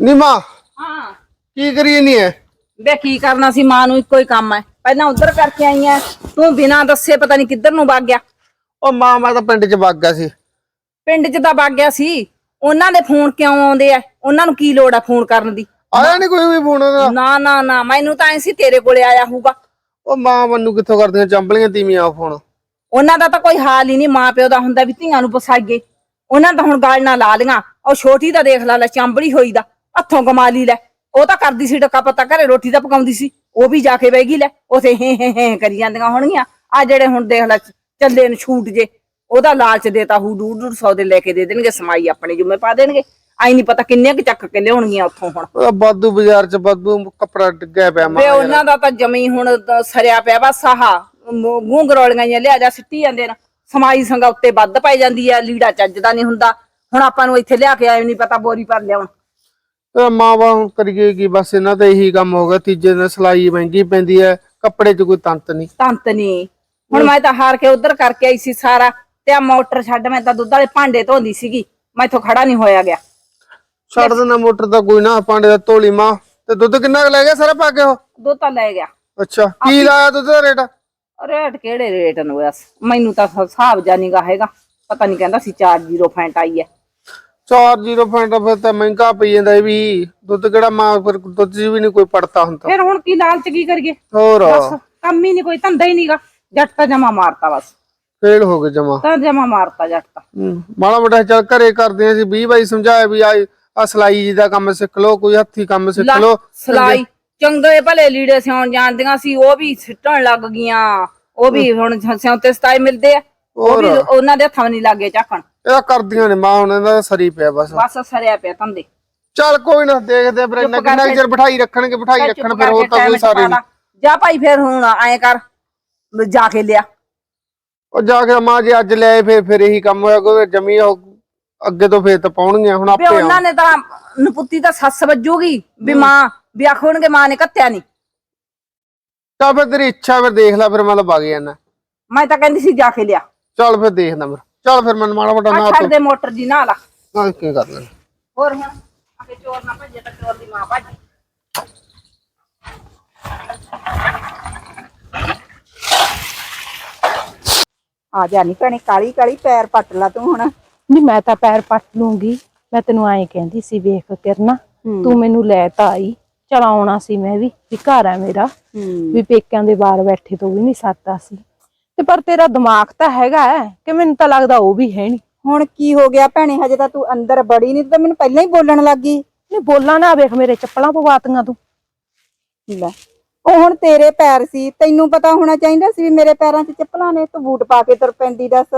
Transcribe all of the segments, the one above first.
ਨੀ ਮਾਂ ਹਾਂ। ਕੀ ਕਰੀ ਨਹੀਂ ਹੈ ਵੇ ਕੀ ਕਰਨਾ ਸੀ ਮਾਂ ਨੂੰ ਇੱਕੋ ਹੀ ਕੰਮ ਹੈ ਪਹਿਲਾਂ ਉਧਰ ਕਰਕੇ ਆਈ ਐ। ਤੂੰ ਬਿਨਾਂ ਦੱਸੇ ਪਤਾ ਨਹੀਂ ਕਿੱਧਰ ਨੂੰ ਵਗ ਗਿਆ। ਉਹ ਮਾਂ ਮੈਂ ਤਾਂ ਪਿੰਡ 'ਚ ਵਗ ਗਿਆ ਸੀ। ਪਿੰਡ 'ਚ ਤਾਂ ਵਗ ਗਿਆ ਸੀ। ਉਹਨਾਂ ਦੇ ਫੋਨ ਕਿਉਂ ਆਉਂਦੇ ਆ ਉਹਨਾਂ ਨੂੰ ਕੀ ਲੋੜ ਆ ਫੋਨ ਕਰਨ ਦੀ? ਆਇਆ ਨਹੀਂ ਕੋਈ ਵੀ ਫੋਨ ਉਹਦਾ? ਨਾ ਨਾ ਨਾ। ਮੈਨੂੰ ਤਾਂ ਐ ਸੀ ਤੇਰੇ ਕੋਲੇ ਆਇਆ ਹੋਊਗਾ। ਉਹ ਮਾਂ ਮੈਨੂੰ ਕਿੱਥੋਂ ਕਰਦੀਆਂ ਚੰਬਲੀਆਂ ਤੀਵੀਆਂ ਆ ਫੋਨ? ਉਹਨਾਂ ਦਾ ਤਾਂ ਕੋਈ ਹਾਲ ਹੀ ਨਹੀਂ ਮਾਂ ਪਿਓ ਦਾ ਹੁੰਦਾ ਵੀ ਧੀਆਂ ਨੂੰ ਪਸਾਈਏ। ਉਹਨਾਂ ਤਾਂ ਹੁਣ ਗਾਲ ਨਾ ਲਾ ਲੀਆਂ। ਉਹ ਛੋਟੀ ਤਾਂ ਦੇਖ ਲਾ ਲੈ ਚਾਂਬੜੀ ਹੋਈ ਦਾ। ਹੱਥੋਂ ਕਮਾ ਲਈ ਲੈ। ਉਹ ਤਾਂ ਕਰਦੀ ਸੀ ਟੱਕਾ ਪੱਤਾ ਘਰੇ ਰੋਟੀ ਤਾਂ ਪਕਾਉਂਦੀ ਸੀ। ਉਹ ਵੀ ਜਾ ਕੇ ਬਹਿ ਗਈ ਲੈ। ਉਥੇ ਹੇ ਹੇ ਹੇ ਕਰੀ ਜਾਂਦੀਆਂ ਹੋਣਗੀਆਂ। ਆ ਜਿਹੜੇ ਹੁਣ ਦੇਖ ਲੈ ਚੱਲੇ ਨੂੰ ਛੂਟ ਜੇ। ਉਹਦਾ ਲਾਲਚ ਦੇਤਾ ਹੂ ਡੂਢ ਡੂਢ ਸੌ ਦੇ ਲੈ ਕੇ ਦੇ ਦੇਣਗੇ ਸਮਾਈ ਆਪਣੇ ਜੁਮੇ ਪਾ ਦੇਣਗੇ। ਆਈ ਨਹੀਂ ਪਤਾ ਕਿੰਨੇ ਕੁ ਚੱਕ ਕੇ ਲਿਆਉਣਗੀਆਂ ਉੱਥੋਂ ਹੁਣ। ਬਾਦੂ ਬਾਜ਼ਾਰ 'ਚ ਬਾਦੂ ਕੱਪੜਾ ਡਿੱਗਿਆ ਪਿਆ ਮਾਂ ਵੇ। ਉਹਨਾਂ ਦਾ ਤਾਂ ਜਮੀ ਹੁਣ ਤਾਂ ਸਰਿਆ ਪਿਆ ਬਸ ਆਹ ਗੂੰ ਗਰੋਲੀਆਂ ਜਿਹੀਆਂ ਲਿਆ ਜਾ ਸਿੱਟੀ ਜਾਂਦੇ ਨੇ। ਸਮਾਈ ਸੰਗਾ ਉੱਤੇ ਵੱਧ ਪਾਈ ਜਾਂਦੀ ਆ ਲੀੜਾ ਚੱਜਦਾ ਨਹੀਂ ਹੁੰਦਾ। ਹੁਣ ਆਪਾਂ ਨੂੰ ਇੱਥੇ ਲਿਆ ਕੇ ਆਏ ਨਹੀਂ ਪਤਾ ਬੋਰੀ ਭਰ ਲਿਆਉਣ। ਤੇ ਮਾਂ ਹੁਣ ਕਰੀਏ ਕੀ ਬਸ ਇਹਨਾਂ ਦਾ ਇਹੀ ਕੰਮ ਹੋ ਗਿਆ ਤੀਜੇ ਦਿਨ ਸਲਾਈ ਮਹਿੰਗੀ ਪੈਂਦੀ ਹੈ ਕੱਪੜੇ 'ਚ ਕੋਈ ਤੰਤ ਨਹੀਂ। ਤੰਤ ਨਹੀਂ। ਹੁਣ ਮੈਂ ਤਾਂ ਹਾਰ ਕੇ ਉਧਰ ਕਰਕੇ ਆਈ ਸੀ ਸਾਰਾ ਤੇ ਆ ਮੋਟਰ ਛੱਡ ਮੈਂ ਤਾਂ ਦੁੱਧ ਵਾਲੇ ਭਾਂਡੇ ਧੋਂਦੀ ਸੀਗੀ ਮੈਥੋਂ ਖੜਾ ਨਹੀਂ ਹੋਇਆ ਗਿਆ। ਛੱਡ ਦੇਣਾ ਮੋਟਰ ਦਾ ਕੋਈ ਨਾ ਪਾਂਡੇ ਦਾ ਧੋਲੀ ਮਾਂ। ਤੇ ਦੁੱਧ ਕਿੰਨਾ ਕੁ ਲੈ ਗਿਆ ਸਾਰਾ ਪਾ ਕੇ ਉਹ? ਦੁੱਧ ਤਾਂ ਲੈ ਗਿਆ। ਅੱਛਾ ਕੀ ਲਾਇਆ ਦੁੱਧ ਦਾ ਰੇਟ? ਰੇਟ ਕਿਹੜੇ ਰੇਟ ਨੂੰ ਬਸ ਮੈਨੂੰ ਤਾਂ ਹਿਸਾਬ ਜਾਨੀਗਾ ਹੈਗਾ। ਪਤਾ ਨਹੀਂ ਕਹਿੰਦਾ ਸੀ 40 ਫੈਂਟ ਆਈ ਹੈ। 40 ਫੈਂਟ ਫਿਰ ਤਾਂ ਮਹਿੰਗਾ ਪਈ ਜਾਂਦਾ ਇਹ ਵੀ। ਦੁੱਧ ਕਿਹੜਾ ਮਾਂ ਫਿਰ ਦੁੱਧ 'ਚ ਵੀ ਨਹੀਂ ਕੋਈ ਪੜਤਾ ਹੁੰਦਾ। ਫਿਰ ਹੁਣ ਕੀ ਲਾਲਚ ਕੀ ਕਰੀਏ? ਹੋਰ। ਬਸ ਕੰਮ ਹੀ ਨਹੀਂ ਕੋਈ ਧੰਦਾ ਹੀ ਨਹੀਂਗਾ। ਜੱਟ ਤਾਂ ਜਮਾ ਮਾਰਤਾ ਬਸ। ਫੇਲ ਹੋ ਗਏ ਜਮਾ। ਤਾਂ ਜਮਾ ਮਾਰਤਾ ਜੱਟ ਤਾਂ। ਮਾੜਾ ਮੋਟਾ ਚੱਲ ਘਰੇ ਕਰਦੇ ਆ ਸੀ 20 ਬਾਈ ਸਮਝਾਇਆ ਵੀ ਆ ਸਲਾਈ ਜੀ ਦਾ ਕੰਮ ਸਿੱਖ ਲਓ ਕੋਈ ਹੱਥੀ ਕੰਮ ਸਿੱਖ ਲਓ। ਸਲਾਈ। ਚੰਗੇ ਭਲੇ ਲੀੜੇ ਸਿਉਣ ਜਾਣਦੀਆਂ ਸੀ ਉਹ ਵੀ ਸਿੱਟਣ ਲੱਗ ਗਈਆਂ। ਉਹ ਵੀ ਹੁਣ ਸਿਉਂਤੇ ਸਤਾਈ ਮਿਲਦੇ ਆ। ਉਹ ਵੀ ਉਹਨਾਂ ਦੇ ਹੱਥਾਂ ਨਹੀਂ ਲੱਗੇ ਝਾਕਣ। ਇਹ ਕਰਦੀਆਂ ਨੇ ਮਾਂ ਹੁਣ ਇਹਨਾਂ ਦਾ ਸਰੀ ਪਿਆ ਬਸ। ਬਸ ਸਰਿਆ ਪਿਆ ਧੰਦੇ। ਚੱਲ ਕੋਈ ਨਾ ਦੇਖਦੇ ਫਿਰ ਇੰਨਾ ਕਿੰਨਾ ਚਿਰ ਬਿਠਾਈ ਰੱਖਣਗੇ ਬਿਠਾਈ ਰੱਖਣ ਫਿਰ ਉਹ ਤਾਂ ਕੋਈ ਸਾਰੇ। ਜਾ ਭਾਈ ਫਿਰ ਹੁਣ ਐਂ ਕਰ ਜਾ ਕੇ ਲਿਆ। ਉਹ ਜਾ ਕੇ ਮਾਂ ਜੇ ਅੱਜ ਲਿਆਏ ਫਿਰ ਫਿਰ ਇਹੀ ਕੰਮ ਹੋਇਆ ਕੋਈ ਜਮੀ ਉਹ ਅੱਗੇ ਤੋਂ ਫੇਰ ਤਾਂ ਪਾਉਣਗੀਆਂ ਹੁਣ ਵੀ ਆਪੇ ਆਉਣ। ਉਹਨਾਂ ਨੇ ਤਾਂ ਨਪੁੱਤੀ ਤਾਂ ਸੱਸ ਵੱਜੂਗੀ ਵੀ ਮਾਂ ਵੀ ਆਖਣਗੇ ਮਾਂ ਨੇ ਕੱਤਿਆ ਨਹੀਂ ਚੱਲ ਫਿਰ ਤੇਰੀ ਇੱਛਾ ਫਿਰ ਦੇਖ ਲੈ ਫਿਰ ਮੈਂ ਤਾਂ ਵਗ ਜਾਣਾ ਮੈਂ ਤਾਂ ਕਹਿੰਦੀ ਸੀ ਜਾ ਕੇ ਲਿਆ। ਚੱਲ ਫਿਰ ਦੇਖਦਾ ਮੈਂ ਚੱਲ ਫਿਰ ਮੈਂ ਮਾੜਾ ਮੋਟਾ ਆ ਨਾ ਛੱਡ ਦੇ ਮੋਟਰ ਜੀ ਨਾਲ ਆ। ਨਾ ਕੀ ਕਰ ਲੈਣਾ ਹੋਰ ਹੁਣ ਆਕੇ ਚੋਰ ਨਾ ਭੱਜੇ ਤਾਂ ਚੋਰ ਦੀ ਮਾਂ ਭੱਜ ਆ ਜਾ ਨਹੀਂ ਭੈਣੇ ਕਾਲੀ ਕਾਲੀ ਪੈਰ ਪੱਟ ਲਾ ਤੂੰ ਹੁਣ। ਨਹੀਂ ਮੈਂ ਤਾਂ ਪੈਰ ਪੱਟ ਲੂੰਗੀ। ਮੈਂ ਤੈਨੂੰ ਐਂ ਕਹਿੰਦੀ ਸੀ ਵੇਖ ਕਿਰਨਾ ਤੂੰ ਮੈਨੂੰ ਲੈ ਤਾਂ ਆਈ। ਚਲ ਆਉਣਾ ਸੀ ਮੈਂ ਵੀ ਵੀ ਘਰ ਆ ਮੇਰਾ। ਵੀ ਪੇਕਿਆਂ ਦੇ ਬਾਹਰ ਬੈਠੇ ਤੋਂ ਵੀ ਨਹੀਂ ਸਰਦਾ ਸੀ। ਤੇ ਪਰ ਤੇਰਾ ਦਿਮਾਗ ਤਾਂ ਹੈਗਾ ਹੈ ਕਿ ਮੈਨੂੰ ਤਾਂ ਲੱਗਦਾ ਉਹ ਵੀ ਹੈ ਨਹੀਂ। ਹੁਣ ਕੀ ਹੋ ਗਿਆ ਭੈਣੇ ਹਜੇ ਤਾਂ ਤੂੰ ਅੰਦਰ ਬੜੀ ਨਹੀਂ ਤਾਂ ਮੈਨੂੰ ਪਹਿਲਾਂ ਹੀ ਬੋਲਣ ਲੱਗ ਗਈ। ਨਹੀਂ ਬੋਲਾਂ ਨਾ ਵੇਖ ਮੇਰੇ ਚੱਪਲਾਂ ਪਵਾਤੀਆਂ ਤੂੰ। ਲੈ ਉਹ ਹੁਣ ਤੇਰੇ ਪੈਰ ਸੀ ਤੈਨੂੰ ਪਤਾ ਹੋਣਾ ਚਾਹੀਦਾ ਸੀ ਵੀ ਮੇਰੇ ਪੈਰਾਂ 'ਚ ਚੱਪਲਾਂ ਨੇ ਤੂੰ ਬੂਟ ਪਾ ਕੇ ਤੁਰ ਪੈਂਦੀ ਦੱਸ।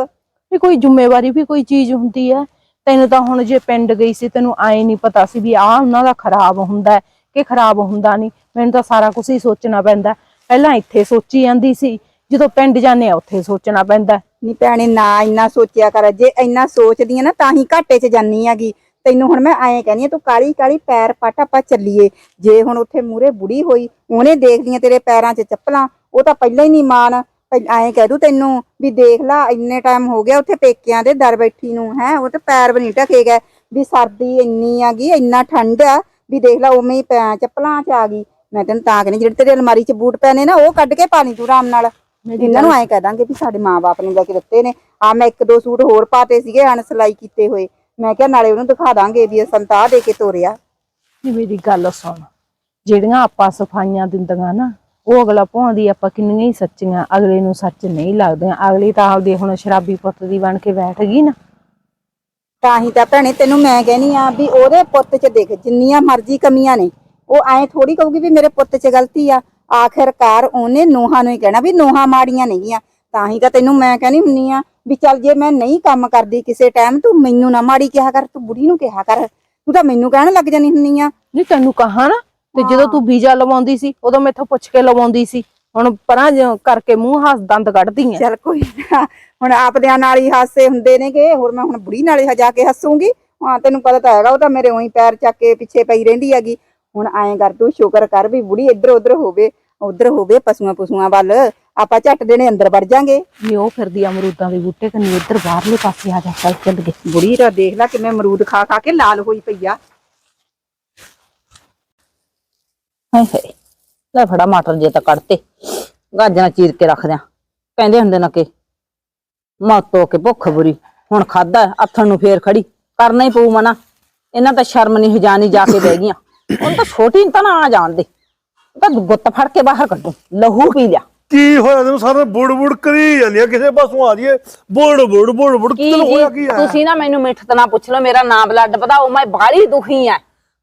ਵੀ ਕੋਈ ਜ਼ਿੰਮੇਵਾਰੀ ਵੀ ਕੋਈ ਚੀਜ਼ ਹੁੰਦੀ ਹੈ ਤੈਨੂੰ ਤਾਂ ਹੁਣ ਜੇ ਪਿੰਡ ਗਈ ਸੀ ਤੈਨੂੰ ਆਏ ਨਹੀਂ ਪਤਾ ਸੀ ਵੀ ਆਹ ਉਹਨਾਂ ਦਾ ਖਰਾਬ ਹੁੰਦਾ ਹੈ ਕਿ ਖਰਾਬ ਹੁੰਦਾ ਨਹੀਂ ਮੈਨੂੰ ਤਾਂ ਸਾਰਾ ਕੁਝ ਹੀ ਸੋਚਣਾ ਪੈਂਦਾ। ਪਹਿਲਾਂ ਇੱਥੇ ਸੋਚੀ ਜਾਂਦੀ ਸੀ ਜਦੋਂ ਪਿੰਡ ਜਾਂਦੇ ਆ, ਉੱਥੇ ਸੋਚਣਾ ਪੈਂਦਾ ਨੀ ਭੈਣੇ, ਨਾ ਇੰਨਾ ਸੋਚਿਆ ਕਰ। ਜੇ ਇੰਨਾ ਸੋਚਦੀ ਆ ਨਾ, ਤਾਂ ਹੀ ਘਾਟੇ 'ਚ ਜਾਨੀ ਹੈਗੀ। ਤੈਨੂੰ ਹੁਣ ਮੈਂ ਐਂ ਕਹਿੰਦੀ ਆ, ਤੂੰ ਕਾਲੀ ਕਾਲੀ ਪੈਰ ਪੱਟ ਆਪਾਂ ਚੱਲੀਏ। ਜੇ ਹੁਣ ਉੱਥੇ ਮੂਰੇ ਬੁੜੀ ਹੋਈ, ਉਹਨੇ ਦੇਖ ਲੀਆਂ ਤੇਰੇ ਪੈਰਾਂ 'ਚ ਚੱਪਲਾਂ, ਉਹ ਤਾਂ ਪਹਿਲਾਂ ਹੀ ਨਹੀਂ ਮਾਨ ਐਂ ਕਹਿ ਦੂ ਤੈਨੂੰ ਵੀ ਦੇਖ ਲਾ, ਇੰਨੇ ਟਾਈਮ ਹੋ ਗਿਆ ਉੱਥੇ ਪੇਕਿਆਂ ਦੇ ਦਰ ਬੈਠੀ ਨੂੰ, ਹੈ, ਉਹ ਤੇ ਪੈਰ ਵੀ ਨਹੀਂ ਢਕੇ ਗਏ ਵੀ ਸਰਦੀ ਇੰਨੀ ਆਗੀ ਇੰਨਾ ਠੰਡ ਆ, ਵੀ ਦੇਖ ਲਾ ਉਵੇਂ ਹੀ ਪੈ- ਚੱਪਲਾਂ 'ਚ ਆ ਗਈ। ਮੈਂ ਤੈਨੂੰ ਤਾਂ ਕਹਿੰਦੀ, ਜਿਹੜੇ ਤੇਰੇ ਅਲਮਾਰੀ 'ਚ ਬੂਟ ਪੈਣੇ ਨਾ, ਉਹ ਕੱਢ ਕੇ ਪਾਣੀ ਤੂੰ ਆਰਾਮ ਨਾਲ। ਇਹਨਾਂ ਨੂੰ ਐਂ ਕਹਿ ਦਾਂਗੇ ਵੀ ਸਾਡੇ ਮਾਪੇ ਨੇ ਲੈ ਕੇ ਦਿੱਤੇ ਨੇ। ਆ ਮੈਂ ਇੱਕ ਦੋ ਸੂਟ ਹੋਰ ਪਾਤੇ ਸੀਗੇ ਅਣ ਸਿਲਾਈ ਕੀਤੇ ਹੋਏ। ਮੈਂ ਕਿਹਾ ਨਾਲੇ ਉਹਨੂੰ ਦਿਖਾ ਦਾਂਗੇ ਵੀ ਸੰਤਾਹ ਦੇ ਕੇ ਤੋਰਿਆ। ਨਹੀਂ ਮੇਰੀ ਗੱਲ ਸੁਣ ਜਿਹੜੀਆਂ ਆਪਾਂ ਸਫਾਈਆਂ ਦਿੰਦੀਆਂ ਨਾ ਉਹ ਅਗਲਾ ਭਾਉਂਦੀ ਆਪਾਂ ਕਿੰਨੀਆਂ ਹੀ ਸੱਚੀਆਂ ਅਗਲੇ ਨੂੰ ਸੱਚ ਨਹੀਂ ਲੱਗਦੀਆਂ। ਅਗਲੀ ਤਾਂ ਆਪਦੀ ਹੁਣ ਸ਼ਰਾਬੀ ਪੁੱਤ ਦੀ ਬਣ ਕੇ ਬੈਠ ਗਈ ਨਾ। ਤਾਂ ਹੀ ਤਾਂ ਭੈਣੇ ਤੈਨੂੰ ਮੈਂ ਕਹਿਨੀ ਆ ਵੀ ਉਹਦੇ ਪੁੱਤ 'ਚ ਦੇਖ ਜਿੰਨੀਆਂ ਮਰਜ਼ੀ ਕਮੀਆਂ ਨੇ ਉਹ ਐਂ ਥੋੜੀ ਕਹੂਗੀ ਵੀ ਮੇਰੇ ਪੁੱਤ 'ਚ ਗਲਤੀ ਆ। ਆਖਿਰਕਾਰ ਉਹਨੇ ਨੋਹਾਂ ਨੂੰ ਹੀ ਕਹਿਣਾ ਵੀ ਨੋਹਾਂ ਮਾੜੀਆਂ ਨਹੀਂਆਂ ਤਾਂ ਹੀ ਤਾਂ ਤੈਨੂੰ ਮੈਂ ਕਹਿਣੀ ਹੁੰਨੀ ਆ ਵੀ ਚੱਲ ਜੇ ਮੈਂ ਨਹੀਂ ਕੰਮ ਕਰਦੀ ਕਿਸੇ ਟਾਈਮ ਤੂੰ ਮੈਨੂੰ ਨਾ ਮਾੜੀ ਕਿਹਾ ਕਰ ਤੂੰ ਬੁੜੀ ਨੂੰ ਕਿਹਾ ਕਰ। ਤੂੰ ਤਾਂ ਮੈਨੂੰ ਕਹਿਣ ਲੱਗ ਜਾਨੀ ਹੁੰਨੀ ਆ। ਨਹੀਂ ਤੈਨੂੰ ਕਹਾ ਨਾ ਤੇ ਜਦੋਂ ਤੂੰ ਵੀਜ਼ਾ ਲਵਾਉਂਦੀ ਸੀ ਉਦੋਂ ਮੈਥੋਂ ਪੁੱਛ ਕੇ ਲਵਾਉਂਦੀ ਸੀ। ਹੁਣ ਪਰਾਂ ਜਿਉਂ ਕਰਕੇ ਮੂੰਹ ਹੱਸ ਦੰਦ ਕੱਢਦੀ ਐ ਚੱਲ ਕੋਈ ਨਾ ਹੁਣ ਆਪਦਿਆਂ ਨਾਲ ਹੀ ਹਾਸੇ ਹੁੰਦੇ ਨੇਗੇ ਹੋਰ ਮੈਂ ਹੁਣ ਬੁੜੀ ਨਾਲ ਹੀ ਜਾ ਕੇ ਹੱਸੂਗੀ। ਹਾਂ ਤੈਨੂੰ ਪਤਾ ਤਾਂ ਹੈਗਾ ਉਹ ਤਾਂ ਮੇਰੇ ਉਹੀ ਪੈਰ ਚੱਕ ਕੇ ਪਿੱਛੇ ਪਈ ਰਹਿੰਦੀ ਹੈਗੀ। ਹੁਣ ਐਂ ਕਰ ਤੂੰ ਸ਼ੁਕਰ ਕਰ ਵੀ ਬੁੜੀ ਇੱਧਰ ਉੱਧਰ ਹੋਵੇ ਉੱਧਰ ਹੋਵੇ ਪਸ਼ੂਆਂ ਪਸ਼ੂਆਂ ਵੱਲ ਆਪਾਂ ਝੱਟ ਦੇਣੇ ਅੰਦਰ ਵੜ ਜਾਾਂਗੇ। ਨੀ ਉਹ ਫਿਰਦੀ ਆ ਅਮਰੂਦਾਂ ਦੇ ਬੂਟੇ ਕੰਨੀ ਇੱਧਰ ਬਾਹਰਲੇ ਪਾਸੇ ਆ ਜਾ ਚੱਲ ਚੱਲ ਗਏ। ਬੁੜੀ ਦਾ ਦੇਖ ਲੈ ਕਿਵੇਂ ਅਮਰੂਦ ਖਾ ਖਾ ਕੇ ਲਾਲ ਹੋਈ ਪਈ ਆ। ਹਾਏ ਹਾਏ ਲੈ ਫੜਾ ਮਟਰ ਜੇ ਤਾਂ ਕੱਢਤੇ। ਗਾਜਰਾਂ ਚੀਰ ਕੇ ਰੱਖ ਦਿਆਂ ਕਹਿੰਦੇ ਹੁੰਦੇ ਨਾ ਕਿ ਮਾਤੋ ਕੇ ਭੁੱਖ ਬੁਰੀ ਹੁਣ ਖਾਦਾ ਅੱਥਣ ਨੂੰ ਫੇਰ ਖੜੀ ਕਰਨਾ ਹੀ ਪਊ ਮਨਾ। ਇਹਨਾਂ ਤਾਂ ਸ਼ਰਮ ਨਹੀਂ ਹਜਾਨੀ ਜਾ ਕੇ ਬਹਿ ਗਈਆਂ। ਹੁਣ ਤਾਂ ਛੋਟੀ ਨੂੰ ਤਾਂ ਨਾ ਆ ਜਾਣ ਦੇ। ਉਹ ਤਾਂ ਗੁੱਤ ਫੜ ਕੇ ਬਾਹਰ ਕੱਢੂ ਲਹੂ ਪੀ ਲਿਆ। ਕੀ ਹੋਇਆ ਤੈਨੂੰ? ਸਾਰਾ ਬੁੜ ਬੁੜ ਕਰੀ ਜਾਂਦੀ ਆ ਕਿਸੇ ਪਾਸੋਂ ਆ ਜੀਏ ਬੁੜ ਬੁੜ ਬੁੜ ਬੁੜ ਕੀ ਤੈਨੂੰ ਹੋਇਆ ਕੀ ਜੀ ਆ? ਤੁਸੀਂ ਨਾ ਮੈਨੂੰ ਮਿੱਠਤ ਨਾ ਪੁੱਛ ਲਓ ਮੇਰਾ ਨਾਮ ਬਲੱਡ ਵਧਾਓ ਮੈਂ ਬਾਹਲੀ ਦੁਖੀ ਆ।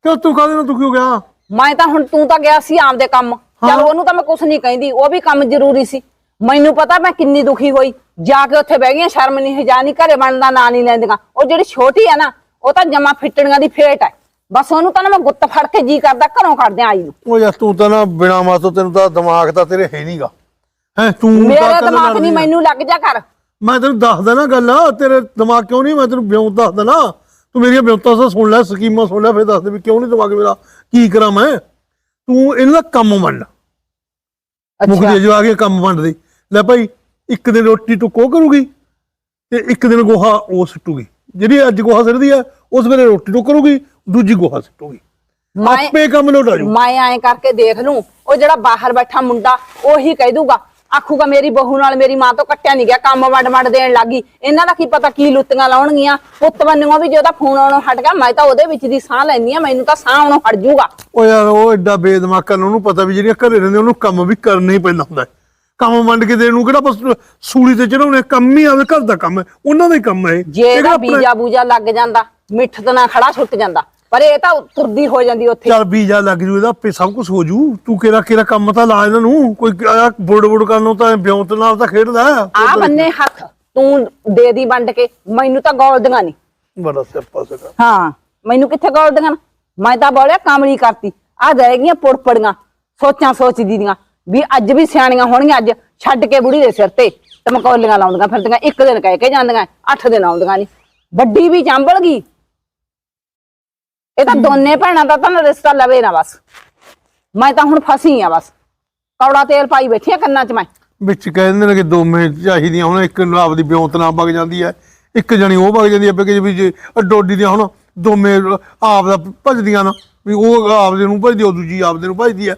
ਕਿਉਂ ਤੂੰ ਕਾਹਦੇ ਨਾਲ ਦੁਖੀ ਹੋ ਗਿਆ? ਮੈਂ ਤਾਂ ਹੁਣ ਤੂੰ ਤਾਂ ਗਿਆ ਸੀ ਆਪਦੇ ਕੰਮ। ਚਲ ਉਹਨੂੰ ਤਾਂ ਮੈਂ ਕੁਛ ਨਹੀਂ ਕਹਿੰਦੀ ਉਹ ਵੀ ਕੰਮ ਜ਼ਰੂਰੀ ਸੀ। ਮੈਨੂੰ ਪਤਾ ਮੈਂ ਕਿੰਨੀ ਦੁਖੀ ਹੋਈ। ਜਾ ਕੇ ਉੱਥੇ ਬਹਿ ਗਈਆਂ ਸ਼ਰਮ ਨਹੀਂ ਹਜਾ ਨਹੀਂ ਘਰੇ ਬਣਦਾ ਨਾਂ ਨਹੀਂ ਲੈਂਦੀਆਂ। ਉਹ ਜਿਹੜੀ ਛੋਟੀ ਆ ਨਾ ਉਹ ਤਾਂ ਜਮਾ ਫਿੱਟਣੀਆਂ ਦੀ ਫੇਟ ਹੈ ਬਸ ਉਹਨੂੰ ਤਾਂ ਨਾ ਮੈਂ ਗੁੱਤ ਫੜ ਕੇ ਜੀ ਕਰਦਾ ਘਰੋਂ ਕੱਢਦਿਆਂ ਆਈ ਨੂੰ। ਉਹ ਯਾਰ ਤੂੰ ਤਾਂ ਨਾ ਬਿਨਾ ਮਾਤੋਂ ਤੈਨੂੰ ਤਾਂ ਦਿਮਾਗ ਤਾਂ ਤੇਰੇ ਹੈ ਨਹੀਂਗਾ ਹੈ ਤੂੰ ਮੇਰਾ ਦਿਮਾਗ ਨਹੀਂ। ਮੈਨੂੰ ਲੱਗ ਜਾ ਕਰ। ਮੈਂ ਤੈਨੂੰ ਦੱਸਦਾ ਨਾ ਗੱਲ ਤੇਰੇ ਦਿਮਾਗ ਕਿਉਂ ਨਹੀਂ ਮੈਂ ਤੈਨੂੰ ਬਿਉਂ ਦੱਸਦਾ ਨਾ ਤੂੰ ਮੇਰੀਆਂ ਬਿਉਂਤਾਂ ਸੁਣ ਲੈ ਸਕੀਮਾਂ ਸੁਣ ਲੈ ਫਿਰ ਦੱਸ ਦੇ ਵੀ ਕਿਉਂ ਨਹੀਂ ਦਿਮਾਗ ਮੇਰਾ ਕੀ ਕਰਾਂ ਮੈਂ। ਤੂੰ ਇਹਨਾਂ ਦਾ ਕੰਮ ਮੰਨ ਮੁੱਕ ਅੱਛਾ। ਜੇ ਜੋ ਆ ਕੇ ਕੰਮ ਵੰਡਦੇ ਲੈ ਭਾਈ ਇੱਕ ਦਿਨ ਰੋਟੀ ਤੂੰ ਕੋ ਕਰੂਗੀ ਤੇ ਇੱਕ ਦਿਨ ਗੋਹਾ ਉਹ ਸੁੱਟੂਗੀ। ਜਿਹੜੀ ਅੱਜ ਗੋਹਾ ਸਿੱਟਦੀ ਆ ਉਸ ਵੇਲੇ ਰੋਟੀ ਤੂੰ ਕਰੂਗੀ ਦੂਜੀ ਗੋਹਾ ਸੁੱਟੂਗੀ। ਆਪੇ ਕੰਮ ਲੋਟ ਜੂ ਮੈਂ ਐਂ ਕਰਕੇ ਦੇਖ ਲੂੰ ਉਹ ਜਿਹੜਾ ਬਾਹਰ ਬੈਠਾ ਮੁੰਡਾ ਉਹੀ ਕਹਿ ਦੂਗਾ ਆਖੂਗਾ ਮੇਰੀ ਬਹੂ ਨਾਲ ਮੇਰੀ ਮਾਂ ਤੋਂ ਕੱਟਿਆ ਨਹੀਂ ਗਿਆ ਕੰਮ ਵੰਡ ਵੰਡ ਦੇਣ ਲੱਗੀ ਇਹਨਾਂ ਦਾ ਕੀ ਪਤਾ ਕੀ ਲੁੱਤੀਆਂ ਲਾਉਣਗੀਆਂ ਪੁੱਤ ਬੰਨਿਓ ਵੀ ਜੇ ਉਹਦਾ ਫੋਨ ਆਉਣੋਂ ਹਟ ਗਿਆ ਮੈਂ ਤਾਂ ਉਹਦੇ ਵਿੱਚ ਦੀ ਸਾਹ ਲੈਂਦੀ ਆ ਮੈਨੂੰ ਤਾਂ ਸਾਹ ਆਉਣੋਂ ਹਟ ਜਾਊਗਾ। ਉਹ ਯਾਰ ਉਹ ਐਡਾ ਬੇਦਮਾਗਾ ਨੂੰ ਉਹਨੂੰ ਪਤਾ ਵੀ ਜਿਹੜੀਆਂ ਘਰੇ ਰਹਿੰਦੇ ਉਹਨੂੰ ਕੰਮ ਵੀ ਕਰਨਾ ਹੀ ਪੈਂਦਾ ਹੁੰਦਾ। ਕੰਮ ਵੰਡ ਕੇ ਦੇਣ ਨੂੰ ਕਿਹੜਾ ਬਸ ਸੂਲੀ ਤੇ ਚੜਾਉਣੇ ਕੰਮ ਹੀ ਆਵੇ ਘਰ ਦਾ ਕੰਮ ਹੈ ਉਹਨਾਂ ਦਾ ਹੀ ਕੰਮ ਹੈ ਇਹ। ਜੇ ਇਹ ਇਹਦਾ ਕਿਹੜਾ ਆਪਣਾ- ਬੀਜਾ ਬੂਜਾ ਲੱਗ ਜਾਂਦਾ ਮਿੱਠ ਤੇ ਨਾ ਖੜਾ ਛੁੱਟ ਜਾਂਦਾ। ਪਰ ਇਹ ਤਾਂ ਤੁਰਦੀ ਹੋ ਜਾਂਦੀ ਉੱਥੇ। ਚੱਲ ਬੀਜਾ ਲੱਗ ਜੂ ਇਹਦਾ ਆਪੇ ਸਭ ਕੁਝ ਹੋ ਜੂ। ਤੂੰ ਕਿਹੜਾ ਕਿਹੜਾ ਕੰਮ ਤਾਂ ਲਾ ਇਹਨਾਂ ਨੂੰ? ਕੋਈ ਬੁੜ ਬੁੜ ਕਰਨ ਨੂੰ ਤਾਂ ਬਿਉਂਤ ਨਾਲ ਤਾਂ ਖੇਡਦਾ। ਆ ਬੰਨੇ ਹੱਥ ਤੂੰ ਦੇ ਦੀ ਵੰਡ ਕੇ। ਮੈਨੂੰ ਤਾਂ ਗੋਲਦੀਆਂ ਨਹੀਂ ਬੜਾ ਸਿਆਪਾ ਸੀਗਾ। ਹਾਂ ਮੈਨੂੰ ਕਿੱਥੇ ਗੋਲਦੀਆਂ ਮੈਂ ਤਾਂ ਬੋਲਿਆ ਕਾਮਲੀ ਕਰਤੀ। ਆ ਜਾਏਗੀਆਂ ਪੁੜਪੜੀਆਂ ਸੋਚਾਂ ਸੋਚਦੀ ਦੀਆਂ। ਵੀ ਅੱਜ ਵੀ ਸਿਆਣੀਆਂ ਹੋਣਗੀਆਂ ਅੱਜ ਛੱਡ ਕੇ ਬੁੜੀ ਦੇ ਸਿਰ ਤੇ ਤਮਕੌਲੀਆਂ ਲਾਉਂਦੀਆਂ ਫਿਰਦੀਆਂ। ਇੱਕ ਦਿਨ ਕਹਿ ਕੇ ਜਾਂਦੀਆਂ ਅੱਠ ਦਿਨ ਆਉਂਦੀਆਂ ਨਹੀਂ ਵੱਡੀ ਵੀ ਚੰਬਲ ਗਈ ਇਹ ਤਾਂ ਦੋਨੇ ਭੈਣਾਂ ਦਾ ਤਾਂ ਰਿਸ਼ਤਾ ਲਵੇ ਨਾ ਬਸ। ਮੈਂ ਤਾਂ ਹੁਣ ਫਸੀ ਆ ਬਸ। ਕੌੜਾ ਤੇਲ ਪਾਈ ਬੈਠੀ ਆ ਕੰਨਾਂ 'ਚ ਮੈਂ। ਵਿੱਚ ਕਹਿੰਦੇ ਨੇ ਕਿ ਦੋਵੇਂ ਚਾਹੀਦੀਆਂ ਹੁਣ ਇੱਕ ਨੂੰ ਆਪਦੀ ਬਿਉਂਤ ਨਾਲ ਵਗ ਜਾਂਦੀ ਹੈ ਇੱਕ ਜਣੀ ਉਹ ਵਗ ਜਾਂਦੀ ਹੈ ਕਿ ਵੀ ਜੇ ਡੋਡੀ ਦੀਆਂ ਹੁਣ ਦੋਵੇਂ ਆਪ ਦਾ ਭਜਦੀਆਂ ਨਾ ਵੀ ਉਹ ਆਪਦੇ ਨੂੰ ਭਜਦੀ ਉਹ ਦੂਜੀ ਆਪਦੇ ਨੂੰ ਭਜਦੀ ਹੈ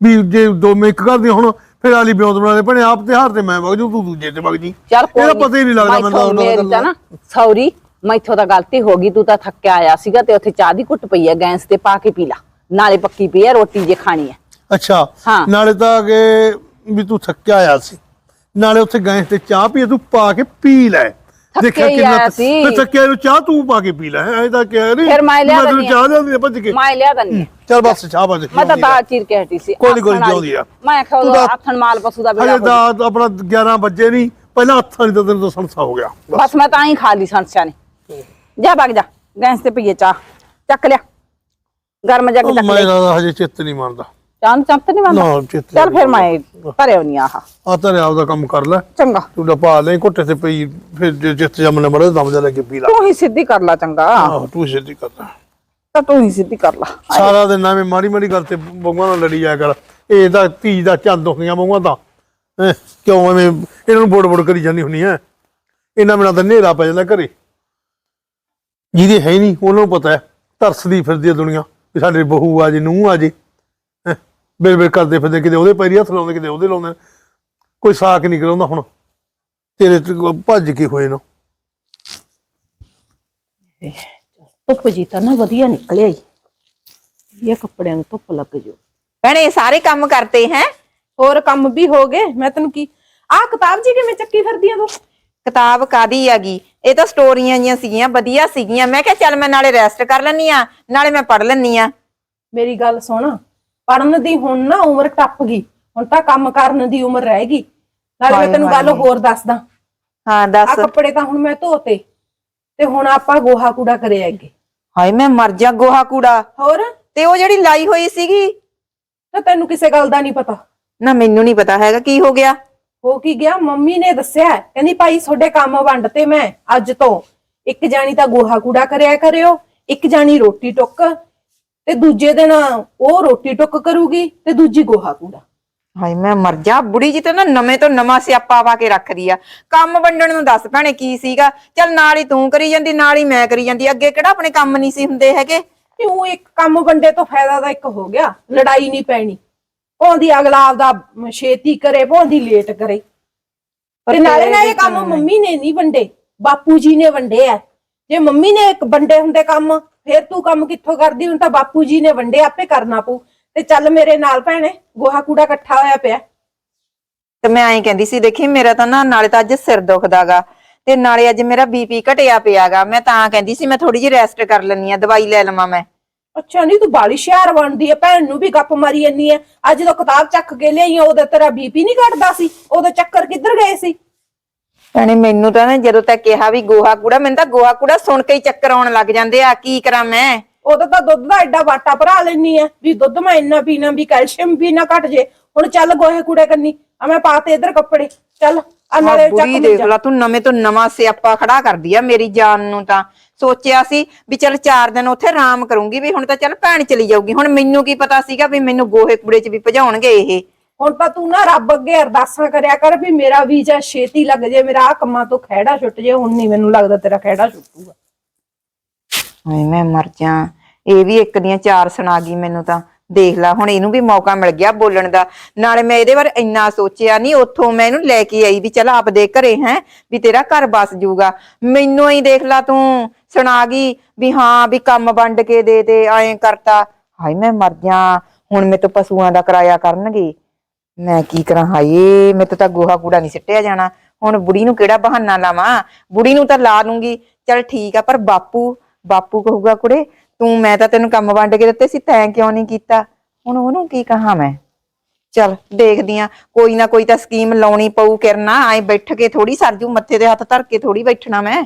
ਵੀ ਜੇ ਦੋਵੇਂ ਇੱਕ ਕਰਦੀਆਂ ਹੁਣ ਫਿਰ ਆਲੀ ਬਿਉਂਤ ਬਣਾਦੇ ਭਣੇ ਆਪ ਤੇ ਹਾਰ ਤੇ ਮੈਂ ਵਗ ਜੂ ਤੂੰ ਦੂਜੇ ਤੇ ਵਗ ਜੀ। ਇਹਦਾ ਨੀ। ਪਤਾ ਹੀ ਨਹੀਂ ਲੱਗਦਾ ਮੈਨੂੰ ਤਾਂ ਮੈਥੋਂ ਉਹਨਾਂ ਮੇਰੀ ਦਾ ਤਾਂ ਨਾ ਸੌਰੀ। ਮੈਥੋਂ ਤਾਂ ਗਲਤੀ ਹੋ ਗਈ ਤੂੰ ਤਾਂ ਥੱਕਿਆ ਆਇਆ ਸੀਗਾ ਤੇ ਉੱਥੇ ਚਾਹ ਦੀ ਘੁੱਟ ਪਈ ਹੈ ਗੈਸ ਤੇ ਪਾ ਕੇ ਪੀ ਲਾ। ਨਾਲੇ ਪੱਕੀ ਪਈ ਹੈ ਰੋਟੀ ਜੇ ਖਾਣੀ ਹੈ ਅੱਛਾ ਹਾਂ। ਨਾਲੇ ਤਾਂ ਕਿ ਵੀ ਤੂੰ ਥੱਕਿਆ ਆਇਆ ਸੀ। ਨਾਲੇ ਉੱਥੇ ਗਏ ਤੇ ਚਾਹ ਪੀ ਤੂੰ ਪਾ ਕੇ ਪੀ ਲੈ। ਹੀ ਆਇਆ ਸੀ। ਤੇ ਥੱਕਿਆ ਨੂੰ ਚਾਹ ਤੂੰ ਪਾ ਕੇ ਪੀ ਲੈ ਐ ਤਾਂ ਕਿਹਾ ਨਹੀਂ ਫਿਰ ਮੈਂ ਲਿਆ ਤੈਨੂੰ ਦਿੰਦੀ ਚਾਹ ਲਿਆਉਂਦੀ ਆ ਭੱਜ ਕੇ। ਮੈਂ ਲਿਆ ਦੰਨੀ ਚੱਲ ਬਸ ਚਾਹ ਭੱਜ ਮੈਂ ਤਾਂ ਦਾਲ ਚੀਰ ਕੇ ਹਟੀ ਸੀ ਕੋਈ ਨੀ, ਕੋਈ ਨੀ, ਆਥਣ ਜਿਉਂਦੀ ਆ। ਮੈਂ ਤੂੰ ਤਾਂ- ਆਥਣ ਮਾਲ ਪਸ਼ੂ ਦਾ ਬੇੜਾ ਹਜੇ ਦਾ ਆਪਣਾ 11 ਵਜੇ ਨਹੀਂ ਪਹਿਲਾਂ ਹੱਥਾਂ ਨਹੀਂ ਤਾਂ ਤੈਨੂੰ ਤਾਂ ਸੰਸਾ ਹੋ ਗਿਆ। ਬਸ ਮੈਂ ਤਾਂ ਹੀ ਖਾ ਲਈ ਸੰਸਿਆ ਨੇ। ਜਾ ਵਗ ਜਾ ਗੈਸ ਤੇ ਪਈਏ ਚਾਹ ਚੱਕ ਲਿਆ। ਗਰਮ ਜੱਗ ਚੱਕ ਮੈਂ ਲਿਆ ਤਾਂ ਹਜੇ ਚਿੱਤ ਨਹੀਂ ਮੰਨਦਾ। ਨੂੰ ਚੰਪ ਨਹੀਂ ਨਾ, ਚਿੱਤ ਚੱਲ ਫਿਰ ਮੈਂ ਭਰਿਓ ਨਹੀਂ ਆਹ। ਆ ਤਾਂ ਆਪਦਾ ਕੰਮ ਕਰ ਲੈ। ਚੰਗਾ। ਤੂੰ ਡਪਾ ਲੈ ਘੁੱਟੇ ਤੇ ਪਈ ਫਿਰ ਜੇ ਜਿੱਤ ਜਮਨ ਮਰੇ ਦਮ ਜਾ ਲੈ ਕੇ ਪੀ ਲਾ। ਤੂੰ ਹੀ ਸਿੱਧੀ ਕਰ ਲਾ ਚੰਗਾ। ਆਹੋ ਤੂੰ ਸਿੱਧੀ ਕਰ ਲੈ। ਤਾਂ ਤੂੰ ਹੀ ਸਿੱਧੀ ਕਰ ਲਾ। ਸਾਰਾ ਦਿਨ ਐਵੇਂ ਮਾੜੀ ਮਾੜੀ ਗੱਲ ਤੇ ਬੰਗਾਂ ਨਾਲ ਲੜੀ ਜਾਇਆ ਕਰ। ਇਹ ਤਾਂ ਧੀ ਦਾ ਚੰਦ ਹੁੰਦੀਆਂ ਬੰਗਾਂ ਤਾਂ ਹੈਂ, ਕਿਉਂ ਐਵੇਂ ਇਹਨਾਂ ਨੂੰ ਬੋੜ ਬੋੜ ਕਰੀ ਜਾਂਦੀ ਹੁੰਨੀ ਹੈ ਇਹਨਾਂ ਬਿਨਾਂ ਤਾਂ ਹਨੇਰਾ ਪੈ ਜਾਂਦਾ ਘਰੇ। ਜਿਹਦੀ ਹੈ ਹੀ ਨਹੀਂ, ਉਹਨਾਂ ਨੂੰ ਪਤਾ ਹੈ, ਤਰਸਦੀ ਫਿਰਦੀ ਹੈ ਦੁਨੀਆ, ਵੀ ਸਾਡੇ ਬਹੂ ਆ ਜੇ, ਨੂੰਹ ਆ ਜੇ ਬਿਲ ਬਿਲ ਕਰਦੇ ਫਿਰਦੇ, ਕਿਤੇ ਉਹਦੇ ਪੈਰੀ ਹੱਥ ਲਾਉਂਦੇ, ਕਿਤੇ ਉਹਦੇ ਲਾਉਂਦੇ, ਕੋਈ ਸਾਕ ਨਹੀਂ ਕਰਾਉਂਦਾ ਹੁਣ, ਤੇਰੇ ਭੱਜ ਕੇ ਹੋਏ ਨਾ। ਧੁੱਪ ਜੀ ਤਾਂ ਨਾ ਵਧੀਆ ਨਿਕਲਿਆ ਈ। ਇਹ ਕੱਪੜਿਆਂ ਨੂੰ ਧੁੱਪ ਲੱਗ ਜੋ ਭੈਣੇ ਸਾਰੇ ਕੰਮ ਕਰਤੇ ਹੈ, ਹੋਰ ਕੰਮ ਵੀ ਹੋ ਗਏ, ਮੈਂ ਤੈਨੂੰ ਕੀ, ਆਹ ਕਿਤਾਬ ਜੀ ਕਿਵੇਂ ਚੱਕੀ ਫਿਰਦੀ ਆ ਤੂੰ? ਕਿਤਾਬ ਕਾਦੀ ਹੈਗੀ? ਇਹ ਤਾਂ ਸਟੋਰੀਆਂ ਜੀਆਂ ਸੀਗੀਆਂ ਵਧੀਆ ਸੀਗੀਆਂ। ਮੈਂ ਕਿਹਾ ਚੱਲ ਮੈਂ ਨਾਲੇ ਰੈਸਟ ਕਰ ਲੈਣੀ ਆ ਨਾਲੇ ਮੈਂ ਪੜ ਲੈਣੀ ਆ। ਮੇਰੀ ਗੱਲ ਸੁਣ ਪੜਨ ਦੀ ਹੁਣ ਨਾ ਉਮਰ ਟੱਪ ਗਈ। ਹੁਣ ਤਾਂ ਕੰਮ ਕਰਨ ਦੀ ਉਮਰ ਰਹਿ ਗਈ। ਨਾਲੇ ਮੈਂ ਤੈਨੂੰ ਗੱਲ। ਹੋਰ ਦੱਸਦਾ। ਹਾਂ ਆ ਦੱਸ ਕੱਪੜੇ ਤਾਂ ਹੁਣ ਮੈਂ ਧੋਤੇ। ਤੇ ਹੁਣ ਆਪਾਂ ਗੋਹਾ ਕੂੜਾ ਕਰੇ ਅੱਗੇ। ਹਾਏ ਮੈਂ ਮਰ ਜਾ ਗੋਹਾ ਕੂੜਾ। ਹੋਰ? ਤੇ ਉਹ ਜਿਹੜੀ ਲਾਈ ਹੋਈ ਸੀਗੀ? ਤਾਂ ਤੈਨੂੰ ਕਿਸੇ ਗੱਲ ਦਾ ਨਹੀਂ ਪਤਾ। ਨਾ ਮੈਨੂੰ ਨਹੀਂ ਪਤਾ ਹੈਗਾ ਕੀ ਹੋ ਗਿਆ। ਹੋ ਕੀ ਗਿਆ? ਮੰਮੀ ਨੇ ਦੱਸਿਆ ਕਹਿੰਦੀ ਭਾਈ ਤੁਹਾਡੇ ਕੰਮ ਵੰਡਤੇ ਮੈਂ ਅੱਜ ਤੋਂ। ਇੱਕ ਜਾਣੀ ਤਾਂ ਗੋਹਾ ਕੂੜਾ ਕਰਿਆ ਕਰਿਓ ਇੱਕ ਜਾਣੀ ਰੋਟੀ ਟੁੱਕ ਤੇ ਦੂਜੇ ਦਿਨ ਉਹ ਰੋਟੀ ਟੁੱਕ ਕਰੂਗੀ ਤੇ ਦੂਜੀ ਗੋਹਾ ਕੂੜਾ। ਹਾਏ ਮੈਂ ਮਰ ਜਾ। ਬੁੜੀ ਜੀ ਤੇ ਨਾ ਨਵੇਂ ਤੋਂ ਨਵਾਂ ਸਿਆਪਾ ਪਾ ਕੇ ਰੱਖਦੀ ਆ। ਕੰਮ ਵੰਡਣ ਨੂੰ ਦੱਸ ਭੈਣੇ ਕੀ ਸੀਗਾ? ਚੱਲ ਨਾਲ ਹੀ ਤੂੰ ਕਰੀ ਜਾਂਦੀ ਨਾਲ ਹੀ ਮੈਂ ਕਰੀ ਜਾਂਦੀ। ਅੱਗੇ ਕਿਹੜਾ ਆਪਣੇ ਕੰਮ ਨਹੀਂ ਸੀ ਹੁੰਦੇ ਹੈਗੇ? ਤੂੰ ਇੱਕ ਕੰਮ ਵੰਡੇ ਤੋਂ ਫਾਇਦਾ ਤਾਂ ਇੱਕ ਹੋ ਗਿਆ। ਲੜਾਈ ਨਹੀਂ ਪੈਣੀ। ਭੌਂਦੀ ਅਗਲਾ ਆਪਦਾ ਛੇਤੀ ਕਰੇ ਭੌਂਦੀ ਲੇਟ ਕਰੇ। ਤੇ ਨਾਲੇ ਨਾ ਇਹ ਕੰਮ ਮੰਮੀ ਨੇ ਨਹੀਂ ਵੰਡੇ ਬਾਪੂ ਜੀ ਨੇ ਵੰਡੇ ਆ। ਜੇ ਮੰਮੀ ਨੇ ਇੱਕ ਵੰਡੇ ਹੁੰਦੇ ਕੰਮ ਫਿਰ ਤੂੰ ਕੰਮ ਕਿੱਥੋਂ ਕਰਦੀ ਹੁਣ ਤਾਂ ਬਾਪੂ ਜੀ ਨੇ ਵੰਡੇ ਆਪੇ ਕਰਨਾ ਪਊ। ਤੇ ਚੱਲ ਮੇਰੇ ਨਾਲ ਭੈਣੇ ਗੋਹਾ ਕੂੜਾ ਇਕੱਠਾ ਹੋਇਆ ਪਿਆ। ਤੇ ਮੈਂ ਐਂ ਕਹਿੰਦੀ ਸੀ ਦੇਖੀ ਮੇਰਾ ਤਾਂ ਨਾ ਨਾਲੇ ਤਾਂ ਅੱਜ ਸਿਰ ਦੁਖਦਾਗਾ। ਤੇ ਨਾਲੇ ਅੱਜ ਮੇਰਾ ਬੀਪੀ ਘਟਿਆ ਪਿਆਗਾ। ਮੈਂ ਤਾਂ ਕਹਿੰਦੀ ਸੀ ਮੈਂ ਥੋੜੀ ਜਿਹੀ ਰੈਸਟ ਕਰ ਲੈਣੀ ਆ ਦਵਾਈ ਲੈ ਲਵਾਂ ਮੈਂ। ਅੱਛਾ ਨਹੀਂ ਤੂੰ ਬਾਲੀ ਸ਼ਹਿਰ ਬਣਦੀ ਐ ਭੈਣ ਨੂੰ ਵੀ ਗੱਪ ਮਾਰੀ ਜੰਨੀ ਐ। ਅੱਜ ਜਦੋਂ ਕਿਤਾਬ ਚੱਕ ਕੇ ਲਿਆਈ ਉਹਦਾ ਤੇਰਾ ਬੀਪੀ ਨਹੀਂ ਘਟਦਾ ਸੀ। ਉਹਦੇ ਚੱਕਰ ਕਿੱਧਰ ਗਏ ਸੀ? ਭੈਣੇ ਮੈਨੂੰ ਤਾਂ ਨਾ ਜਦੋਂ ਤੱਕ ਕਿਹਾ ਵੀ ਗੋਹਾ ਕੂੜਾ ਮੈਨੂੰ ਤਾਂ ਗੋਹਾ ਕੂੜਾ ਸੁਣ ਕੇ ਹੀ ਚੱਕਰ ਆਉਣ ਲੱਗ ਜਾਂਦੇ ਆ ਕੀ ਕਰਾਂ ਮੈਂ? ਉਹਦਾ ਤਾਂ ਦੁੱਧ ਦਾ ਐਡਾ ਵਾਟਾ ਭਰਾ ਲੈਣੀ ਐ ਵੀ ਦੁੱਧ ਮੈਂ ਇੰਨਾ ਪੀਣਾ ਵੀ ਕੈਲਸ਼ੀਅਮ ਵੀ ਨਾ ਘਟ ਜੇ। ਹੁਣ ਚੱਲ ਗੋਹੇ ਕੂੜੇ ਕੰਨੀ ਆ ਮੈਂ ਪਾਤੇ ਇਧਰ ਕੱਪੜੇ ਚੱਲ ਆ ਨਾਲੇ ਚੱਕ ਬੁੜੀ ਦੇਖ ਲਾ ਤੂੰ ਨਵੇਂ ਤੋਂ ਨਵਾਂ ਸਿਆਪਾ ਖੜਾ ਕਰਦੀ ਆ ਮੇਰੀ ਜਾਨ ਨੂੰ ਤਾਂ। ਸੋਚਿਆ ਸੀ ਵੀ ਚੱਲ 4 ਦਿਨ ਉੱਥੇ ਆਰਾਮ ਕਰੂੰਗੀ ਵੀ ਹੁਣ ਤਾਂ ਚੱਲ ਭੈਣ ਚਲੀ ਜਾਊਗੀ। ਹੁਣ ਮੈਨੂੰ ਕੀ ਪਤਾ ਸੀਗਾ ਵੀ ਮੈਨੂੰ ਗੋਹੇ ਕੂੜੇ 'ਚ ਵੀ ਭਜਾਉਣਗੇ ਇਹ। ਹੁਣ ਤਾਂ ਤੂੰ ਨਾ ਰੱਬ ਅੱਗੇ ਅਰਦਾਸਾਂ ਕਰਿਆ ਕਰ ਵੀ ਮੇਰਾ ਵੀਜ਼ਾ ਛੇਤੀ ਲੱਗ ਜੇ ਮੇਰਾ ਆ ਕੰਮਾਂ ਤੋਂ ਖਹਿੜਾ ਛੁੱਟ ਜੇ ਹੁਣ ਨਹੀਂ ਮੈਨੂੰ ਲੱਗਦਾ ਤੇਰਾ ਖਹਿੜਾ ਛੁੱਟੂਗਾ। ਹਾਏ ਮੈਂ ਮਰ ਜਾ। ਇਹ ਵੀ ਇੱਕ ਦੀਆਂ ਚਾਰ ਸੁਣਾ ਗਈ ਮੈਨੂੰ ਤਾਂ। ਦੇਖ ਲਾ, ਹੁਣ ਇਹਨੂੰ ਵੀ ਮੌਕਾ ਮਿਲ ਗਿਆ ਬੋਲਣ ਦਾ। ਨਾਲੇ ਮੈਂ ਇਹਦੇ ਬਾਰੇ ਇੰਨਾ ਸੋਚਿਆ ਨਹੀਂ ਉੱਥੋਂ ਮੈਂ ਇਹਨੂੰ ਲੈ ਕੇ ਆਈ ਵੀ ਚਲ ਆਪਦੇ ਘਰੇ ਹੈ, ਵੀ ਤੇਰਾ ਘਰ ਬਸ ਜੂਗਾ। ਮੈਨੂੰ ਹੀ ਦੇਖ ਲਾ ਤੂੰ, ਸੁਣਾ ਗਈ ਵੀ ਹਾਂ, ਵੀ ਕੰਮ ਵੰਡ ਕੇ ਦੇ ਦੇ ਐਂ ਕਰਤਾ। ਹਾਏ, ਮੈਂ ਮਰ ਜਾ ਹੁਣ ਮੇਰੇ ਤੋਂ ਪਸ਼ੂਆਂ ਦਾ ਕਿਰਾਇਆ ਕਰਨਗੇ। ਮੈਂ ਕੀ ਕਰਾਂ, ਹਾਏ, ਮੇਰੇ ਤੋਂ ਤਾਂ ਗੋਹਾ ਕੂੜਾ ਨਹੀਂ ਸਿੱਟਿਆ ਜਾਣਾ। ਹੁਣ ਬੁੜੀ ਨੂੰ ਕਿਹੜਾ ਬਹਾਨਾ ਲਾਵਾਂ? ਬੁੜੀ ਨੂੰ ਤਾਂ ਲਾ ਲੂੰਗੀ। ਚਲ ਠੀਕ ਆ, ਪਰ ਬਾਪੂ ਬਾਪੂ ਕਹੂਗਾ ਕੁੜੇ ਤੂੰ ਮੈਂ ਤਾਂ ਤੈਨੂੰ ਕੰਮ ਵੰਡ ਕੇ ਦਿੱਤੇ ਸੀ, ਤੈਂ ਕਿਉਂ ਨਹੀਂ ਕੀਤਾ? ਹੁਣ ਉਹਨੂੰ ਕੀ ਕਹਾਂ ਮੈਂ? ਚਲ ਦੇਖਦੀ ਆ, ਕੋਈ ਨਾ ਕੋਈ ਤਾਂ ਸਕੀਮ ਲਾਉਣੀ ਪਊ ਕਿਰਨਾ, ਐ ਬੈਠ ਕੇ ਥੋੜੀ ਸਰਜੂ ਮੱਥੇ ਦੇ ਹੱਥ ਧਰ ਕੇ ਥੋੜੀ ਬੈਠਣਾ ਮੈਂ।